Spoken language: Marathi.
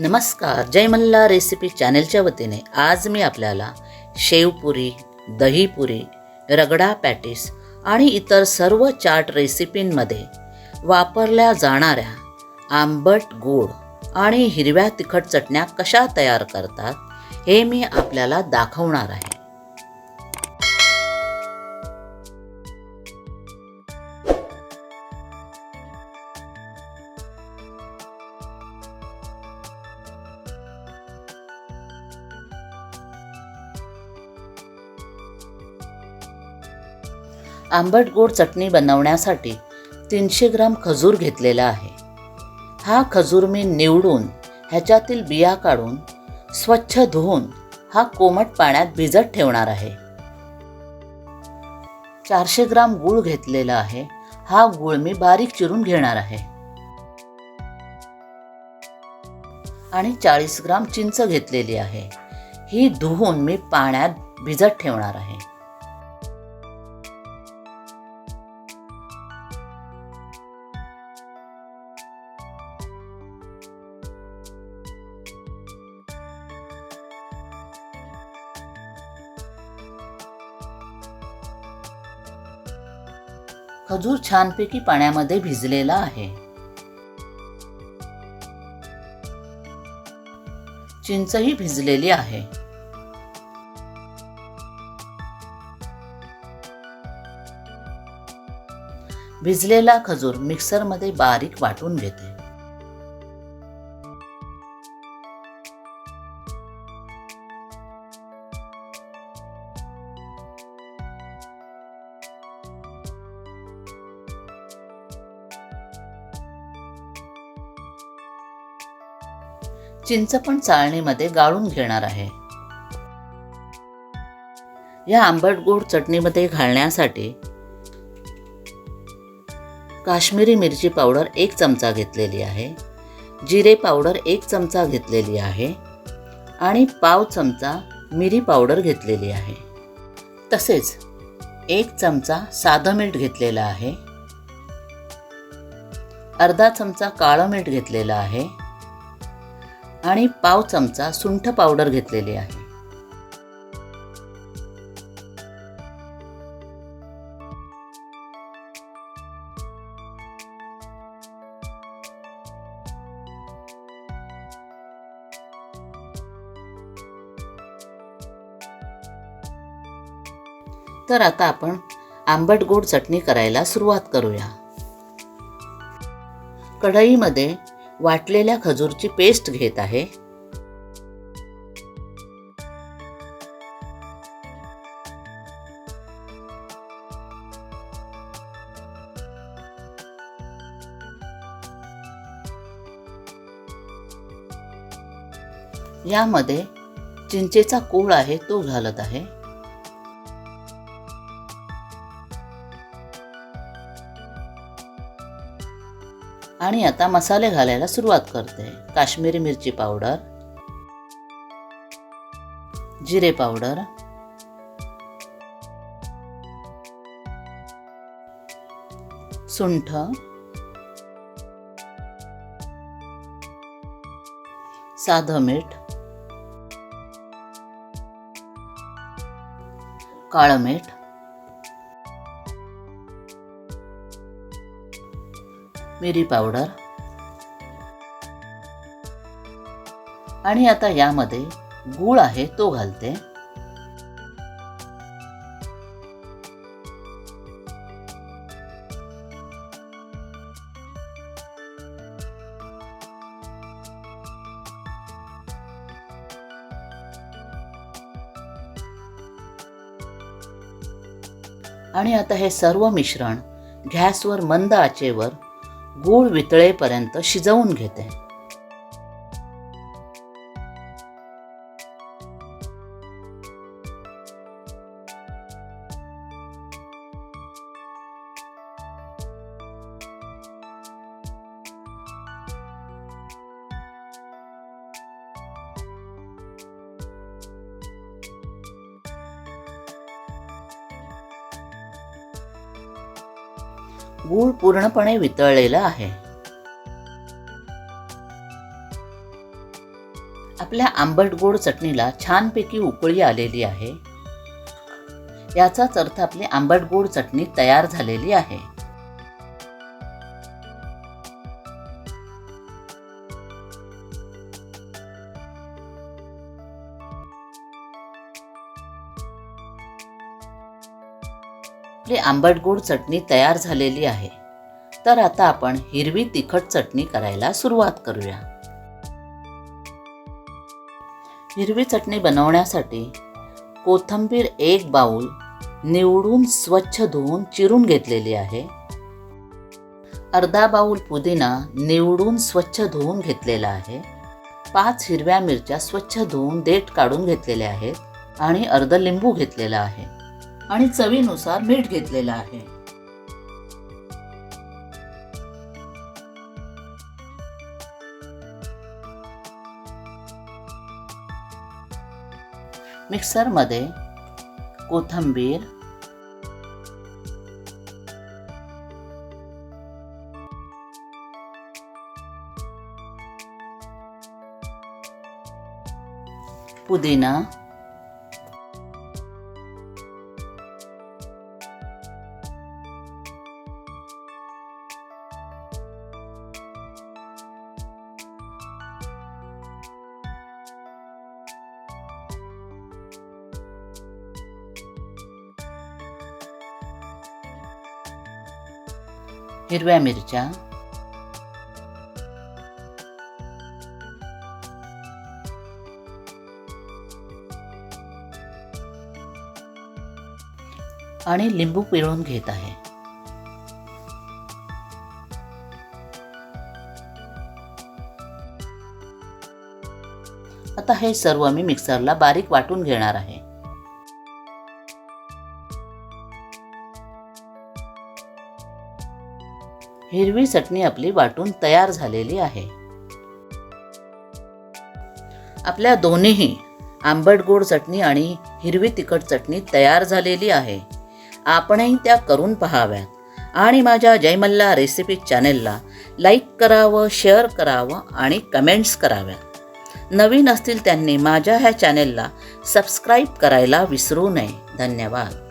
नमस्कार जय मल्ला रेसिपी चॅनलच्या वतीने आज मी आपल्याला शेवपुरी दहीपुरी रगडा पॅटीस आणि इतर सर्व चाट रेसिपींमध्ये वापरल्या जाणाऱ्या आंबट गोड आणि हिरव्या तिखट चटण्या कशा तयार करतात हे मी आपल्याला दाखवणार आहे. आंबट गोड चटणी बनवण्यासाठी तीनशे ग्राम खजूर घेतलेला आहे. हा खजूर मी निवडून ह्याच्यातील बिया काढून स्वच्छ धुवून हा कोमट पाण्यात भिजत ठेवणार आहे. चारशे ग्राम गूळ घेतलेला आहे. हा गूळ मी बारीक चिरून घेणार आहे. आणि चाळीस ग्राम चिंच घेतलेली आहे. ही धुवून मी पाण्यात भिजत ठेवणार आहे. खजूर छानपैकी पाण्यामध्ये भिजलेला आहे. चिंचही भिजलेली आहे. भिजलेला खजूर मिक्सरमध्ये बारीक वाटून घेते. चिंच पण चाळणीमध्ये गाळून घेणार आहे. या आंबट गोड चटणीमध्ये घालण्यासाठी काश्मीरी मिरची पावडर एक चमचा घेतलेली आहे. जिरे पावडर एक चमचा घेतलेली आहे आणि पाव चमचा मिरी पावडर घेतलेली आहे. तसेच एक चमचा साधं मीठ घेतलेलं आहे. अर्धा चमचा काळं मीठ घेतलेलं आहे. आणि पाव चमचा सुंठ पावडर घेतलेली आहे. तर आता आपण आंबट गोड चटणी करायला सुरुवात करूया. कढईमध्ये वाटलेल्या खजूरची पेस्ट घेत आहे. यामध्ये चिंचेचा कूळ आहे तो घालत आहे. आणि आता मसाले घालायला सुरुवात करते. काश्मीरी मिरची पावडर जिरे पावडर सुंठ साधं मीठ काळं मीठ मिरी पावडर. आणि आता यामध्ये गूळ आहे तो घालते. आणि आता हे सर्व मिश्रण गॅसवर मंद आचेवर गूळ वितळेपर्यंत शिजवून घेते. गूळ पूर्णपणे वितळलेला आहे. आपल्या आंबट गोड चटणीला छानपैकी उकळी आलेली आहे. याचाच अर्थ आपली आंबट गोड चटणी तयार झालेली आहे. आपली आंबट गोड चटणी तयार झालेली आहे. तर आता आपण हिरवी तिखट चटणी करायला सुरुवात करूया. हिरवी चटणी बनवण्यासाठी कोथिंबीर एक बाऊल निवडून स्वच्छ धुवून चिरून घेतलेली आहे. अर्धा बाऊल पुदिना निवडून स्वच्छ धुवून घेतलेला आहे. पाच हिरव्या मिरच्या स्वच्छ धुवून देठ काढून घेतलेल्या आहेत आणि अर्ध लिंबू घेतलेला आहे. आणि चवीनुसार मीठ घेतलेलं आहे. मिक्सरमध्ये कोथिंबीर पुदिना हिरव्या मिरच्या. आणि लिंबू पिळून घेत आहे. आता हे सर्व मी मिक्सरला बारीक वाटून घेणार आहे. हिरवी चटणी आपली वाटून तयार झालेली आहे. आपल्या दोन्हीही आंबट गोड चटणी आणि हिरवी तिखट चटणी तयार झालेली आहे. आपणही त्या करून पहाव्यात. आणि माझ्या जयमल्ला रेसिपी चॅनेलला लाईक करावं शेअर करावं आणि कमेंट्स कराव्यात. नवीन असतील त्यांनी माझ्या ह्या चॅनेलला सबस्क्राईब करायला विसरू नये. धन्यवाद.